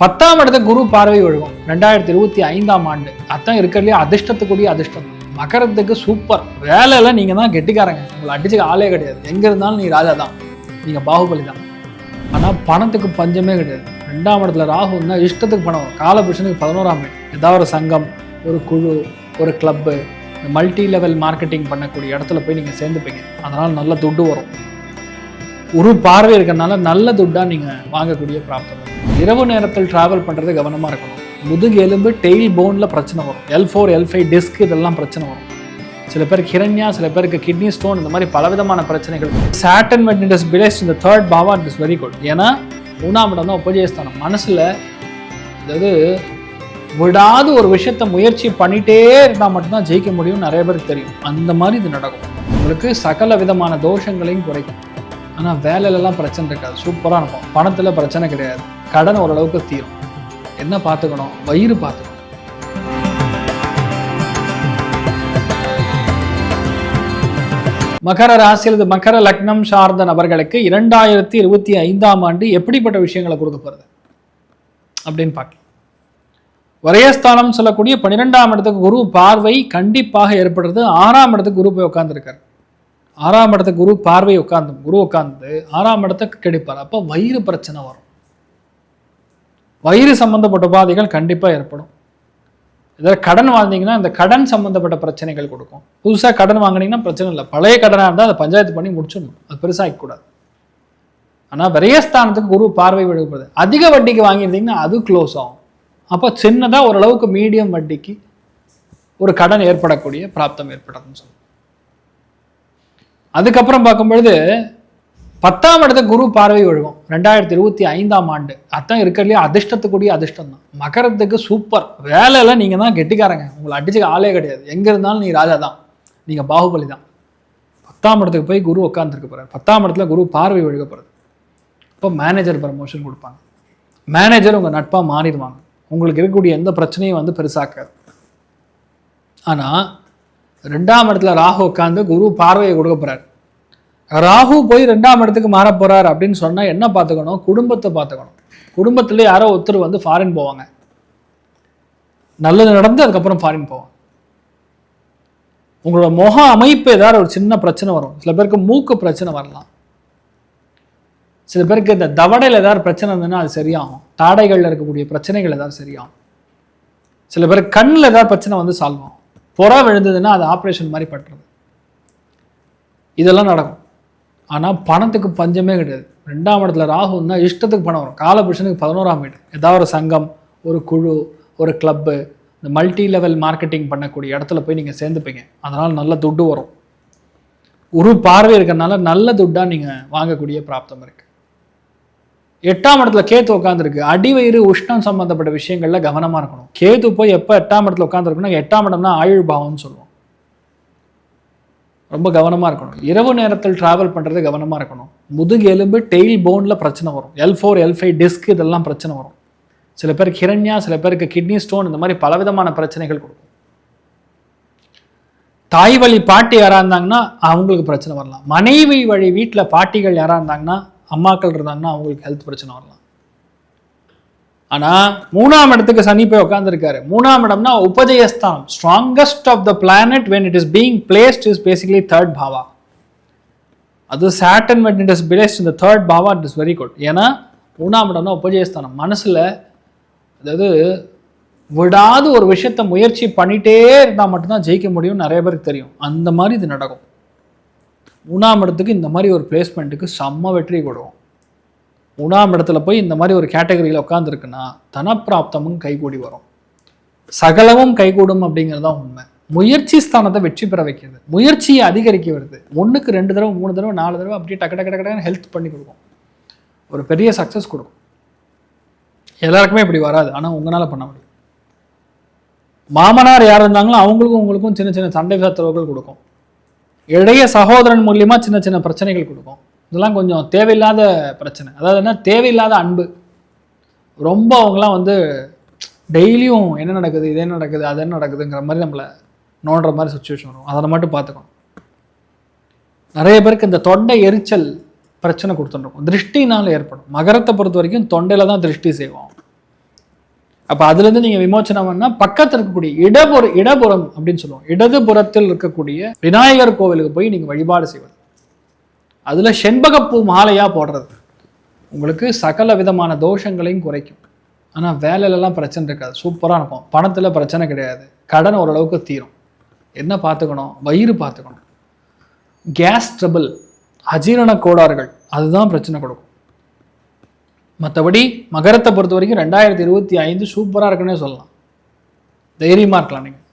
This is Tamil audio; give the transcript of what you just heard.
பத்தாம் இடத்த குரு பார்வை ஒழுகும் ரெண்டாயிரத்தி இருபத்தி ஐந்தாம் ஆண்டு. அதான் இருக்கிறதுலே அதிர்ஷ்டத்துக்குரிய அதிர்ஷ்டம். மகரத்துக்கு சூப்பர் வேலையில நீங்கள் தான் கெட்டிக்காரங்க. உங்களை அடிச்சுக்க ஆளே கிடையாது. எங்கே இருந்தாலும் நீ ராஜா தான். நீங்கள் பாகுபலி தான். ஆனால் பணத்துக்கு பஞ்சமே கிடையாது. ரெண்டாம் இடத்துல ராகு இஷ்டத்துக்கு பணம் கால காலபுருஷனுக்கு பதினோராம் இடம். ஏதாவது ஒரு சங்கம் ஒரு குழு ஒரு கிளப்பு இந்த மல்டி லெவல் மார்க்கெட்டிங் பண்ணக்கூடிய இடத்துல போய் நீங்கள் சேர்ந்துப்பீங்க. அதனால் நல்ல துட்டு வரும். ஒரு பார்வை இருக்கறனால நல்ல துட்டாக நீங்கள் வாங்கக்கூடிய பிராப்தம் இரவு நேரத்தில் டிராவல் பண்ணுறது கவனமாக இருக்கணும். முதுகு எலும்பு டெய்ல் போனில் பிரச்சனை வரும். L four L five disc இதெல்லாம் பிரச்சனை வரும். சில பேருக்கு ஹிரண்யா சில பேருக்கு கிட்னி ஸ்டோன் இந்த மாதிரி பலவிதமான பிரச்சனைகள். Saturn when it is placed in third bhava it is very good ஏன்னா மூணாம் இடம் தான் உபஜயஸ்தானம். மனசில் அதாவது விடாத ஒரு விஷயத்த முயற்சி பண்ணிட்டே இருந்தால் மட்டும்தான் ஜெயிக்க முடியும்னு நிறைய பேருக்கு தெரியும். அந்த மாதிரி இது நடக்கும். உங்களுக்கு சகல விதமான தோஷங்களையும் குறைக்கும். ஆனால் வேலையிலலாம் பிரச்சனை இருக்காது. சூப்பராக இருக்கும். பணத்தில் பிரச்சனை கிடையாது. கடன் ஓரளவுக்கு தீரும். என்ன பார்த்துக்கணும்? வயிறு பார்த்துக்கணும். மகர ராசி மகர லக்னம் சார்ந்த நபர்களுக்கு இரண்டாயிரத்தி இருபத்தி ஐந்தாம் ஆண்டு எப்படிப்பட்ட விஷயங்களை கொடுக்க போகிறது அப்படின்னு பார்க்கலாம். வரையஸ்தானம் சொல்லக்கூடிய பன்னிரெண்டாம் இடத்துக்கு குரு பார்வை கண்டிப்பாக ஏற்படுறது. ஆறாம் இடத்துக்கு குரு போய் உட்காந்துருக்காரு ஆறாம் இடத்த குரு பார்வை உட்காந்து குரு உட்காந்து ஆறாம் இடத்த கிடைப்பார். அப்போ வயிறு பிரச்சனை வரும். வயிறு சம்பந்தப்பட்ட உபாதைகள் கண்டிப்பாக ஏற்படும். ஏதாவது கடன் வாழ்ந்தீங்கன்னா இந்த கடன் சம்பந்தப்பட்ட பிரச்சனைகள் கொடுக்கும். புதுசாக கடன் வாங்குனீங்கன்னா பிரச்சனை இல்லை. பழைய கடனாக இருந்தால் அதை பஞ்சாயத்து பண்ணி முடிச்சிடணும். அது பெருசாக கூடாது ஆனால் விரயஸ்தானத்துக்கு குரு பார்வை விழுகிறது அதிக வட்டிக்கு வாங்கியிருந்தீங்கன்னா அது க்ளோஸ் ஆகும். அப்போ சின்னதாக ஓரளவுக்கு மீடியம் வட்டிக்கு ஒரு கடன் ஏற்படக்கூடிய பிராப்தம் ஏற்படும்னு சொல்லுவோம் அதுக்கப்புறம் பார்க்கும்பொழுது பத்தாம் இடத்த குரு பார்வை விழுகும் ரெண்டாயிரத்தி இருபத்தி ஐந்தாம் ஆண்டு. அதான் இருக்கிறதுலே அதிர்ஷ்டத்துக்குரிய அதிர்ஷ்டம் தான். மகரத்துக்கு சூப்பர் வேலையெல்லாம் நீங்க தான் கெட்டிக்காரங்க. உங்களை அடிச்சுக்க ஆளே கிடையாது. எங்க இருந்தாலும் நீ ராஜா தான். நீங்க பாகுபலி தான். பத்தாம் இடத்துக்கு போய் குரு உட்காந்துருக்க போறாரு. பத்தாம் இடத்துல குரு பார்வை விழுக போறது. இப்போ மேனேஜர் ப்ரமோஷன் கொடுப்பாங்க. மேனேஜர் உங்க நட்பா மாறிடுவாங்க. உங்களுக்கு இருக்கக்கூடிய எந்த பிரச்சனையும் வந்து பெருசாக்காது. ஆனா ரெண்டாம் இடத்துல ராகு உட்காந்து குரு பார்வையை கொடுக்க போறாரு. ராகு போய் ரெண்டாம் இடத்துக்கு மாற போறார் அப்படின்னு சொன்னா என்ன பார்த்துக்கணும்? குடும்பத்தை பார்த்துக்கணும். குடும்பத்துல யாரோ ஒருத்தர் வந்து ஃபாரின் போவாங்க. நல்லது நடந்து அதுக்கப்புறம் ஃபாரின் போவாங்க. உங்களோட முக அமைப்பு ஏதாவது ஒரு சின்ன பிரச்சனை வரும். சில பேருக்கு மூக்கு பிரச்சனை வரலாம். சில பேருக்கு இந்த தவடையில் ஏதாவது பிரச்சனை இருந்ததுன்னா அது சரியாகும். தாடைகளில் இருக்கக்கூடிய பிரச்சனைகள் ஏதாவது சரியாகும். சில பேர் கண்ணில் ஏதாவது பிரச்சனை வந்து சால்வ் ஆகும். புறா விழுந்ததுன்னா அது ஆப்ரேஷன் மாதிரி பட்டுறது இதெல்லாம் நடக்கும். ஆனால் பணத்துக்கு பஞ்சமே கிடையாது. ரெண்டாம் இடத்துல ராகுன்னா இஷ்டத்துக்கு பணம் வரும். காலபுருஷனுக்கு பதினோராம் வீடு. ஏதாவது ஒரு சங்கம் ஒரு குழு ஒரு கிளப்பு இந்த மல்டி லெவல் மார்க்கெட்டிங் பண்ணக்கூடிய இடத்துல போய் நீங்கள் சேர்ந்துப்பீங்க. அதனால் நல்ல துட்டு வரும். ஒரு பார்வை இருக்கிறனால நல்ல துட்டாக நீங்கள் வாங்கக்கூடிய பிராப்தம் இருக்குது எட்டாம் இடத்துல கேத்து உட்காந்துருக்கு அடிவயிறு உஷ்ணம் சம்பந்தப்பட்ட விஷயங்கள்ல கவனமா இருக்கணும். கேது போய் எப்போ எட்டாம் இடத்துல உட்காந்துருக்குன்னா எட்டாம் இடம்னா ஆயுள் பாவம்னு சொல்லுவோம். ரொம்ப கவனமா இருக்கணும். இரவு நேரத்தில் டிராவல் பண்றது கவனமா இருக்கணும். முதுகு எலும்பு டெய்ல் போன்ல பிரச்சனை வரும். L four L five disc இதெல்லாம் பிரச்சனை வரும். சில பேருக்கு ஹிரண்யா சில பேருக்கு கிட்னி ஸ்டோன் இந்த மாதிரி பலவிதமான பிரச்சனைகள் கொடுக்கும். தாய் வழி பாட்டி யாராக இருந்தாங்கன்னா அவங்களுக்கு பிரச்சனை வரலாம். மனைவி வழி வீட்டில் பாட்டிகள் யாராக இருந்தாங்கன்னா அம்மாக்கள் இருந்தாங்கன்னா அவங்களுக்கு ஹெல்த் பிரச்சனை வரலாம். ஆனால் மூணாம் இடத்துக்கு சனி போய் உட்காந்துருக்காரு மூணாம் இடம்னா உபஜயஸ்தானம். Strongest of the planet when it is being placed is basically third bhava அது Saturn when it is placed இந்த third bhava it is very good ஏன்னா மூணாம் இடம்னா உபஜயஸ்தானம். மனசில் அதாவது விடாத ஒரு விஷயத்த முயற்சி பண்ணிட்டே இருந்தால் மட்டும்தான் ஜெயிக்க முடியும்னு நிறைய பேருக்கு தெரியும். அந்த மாதிரி இது நடக்கும். மூணாம் இந்த மாதிரி ஒரு பிளேஸ்மெண்ட்டுக்கு செம்ம வெற்றி கொடுக்கும். மூணாம் இடத்துல போய் இந்த மாதிரி ஒரு கேட்டகரியில் உட்காந்துருக்குன்னா தனப்பிராப்தமும் கைகூடி வரும். சகலமும் கைகூடும் அப்படிங்கிறது தான் உண்மை. முயற்சி ஸ்தானத்தை வெற்றி பெற வைக்கிறது. முயற்சியை அதிகரிக்க வருது ஒன்றுக்கு ரெண்டு தடவை மூணு தடவை நாலு தடவை அப்படியே டக்கு டக்கு டக்கு டக்குன்னு ஹெல்த் பண்ணி கொடுக்கும். ஒரு பெரிய சக்ஸஸ் கொடுக்கும். எல்லாருக்குமே இப்படி வராது. ஆனால் உங்களால் பண்ண முடியும். மாமனார் யார் இருந்தாங்களோ அவங்களுக்கும் உங்களுக்கும் சின்ன சின்ன சண்டை சத்துறவுகள் கொடுக்கும். இளைய சகோதரன் மூலியமா சின்ன சின்ன பிரச்சனைகள் கொடுக்கும். இதெல்லாம் கொஞ்சம் தேவையில்லாத பிரச்சனை. அதாவது என்ன? தேவையில்லாத அன்பு. ரொம்ப அவங்களாம் வந்து டெய்லியும் என்ன நடக்குது இது என்ன நடக்குது அது என்ன நடக்குதுங்கிற மாதிரி நம்மளை நோண்டுற மாதிரி சுச்சுவேஷன் வரும். அதை மட்டும் பார்த்துக்கணும். நிறைய பேருக்கு இந்த தொண்டை எரிச்சல் பிரச்சனை கொடுத்துருக்கும் திருஷ்டினால ஏற்படும். மகரத்தை பொறுத்த வரைக்கும் தொண்டையில் தான் திருஷ்டி செய்வோம். அப்போ அதுலேருந்து நீங்கள் விமோச்சனம்னா பக்கத்தில் இருக்கக்கூடிய இடபுற இடபுறம் அப்படின்னு சொல்லுவோம் இடதுபுறத்தில் இருக்கக்கூடிய விநாயகர் கோவிலுக்கு போய் நீங்கள் வழிபாடு செய்வது. அதில் செண்பகப்பூ மாலையாக போடுறது. உங்களுக்கு சகல விதமான தோஷங்களையும் குறைக்கும். ஆனால் வேலையிலலாம் பிரச்சனை இருக்காது. சூப்பராக இருக்கும். பணத்தில் பிரச்சனை கிடையாது. கடன் ஓரளவுக்கு தீரும். என்ன பார்த்துக்கணும்? வயிறு பார்த்துக்கணும். கேஸ் ட்ரபிள் அஜீரண கோளாறுகள். அதுதான் பிரச்சனை கொடுக்கும். மற்றபடி மகரத்தை பொறுத்த வரைக்கும் ரெண்டாயிரத்தி இருபத்தி ஐந்து சூப்பராக இருக்குன்னே சொல்லலாம். தைரியமாக இருக்கலாம் நீங்கள்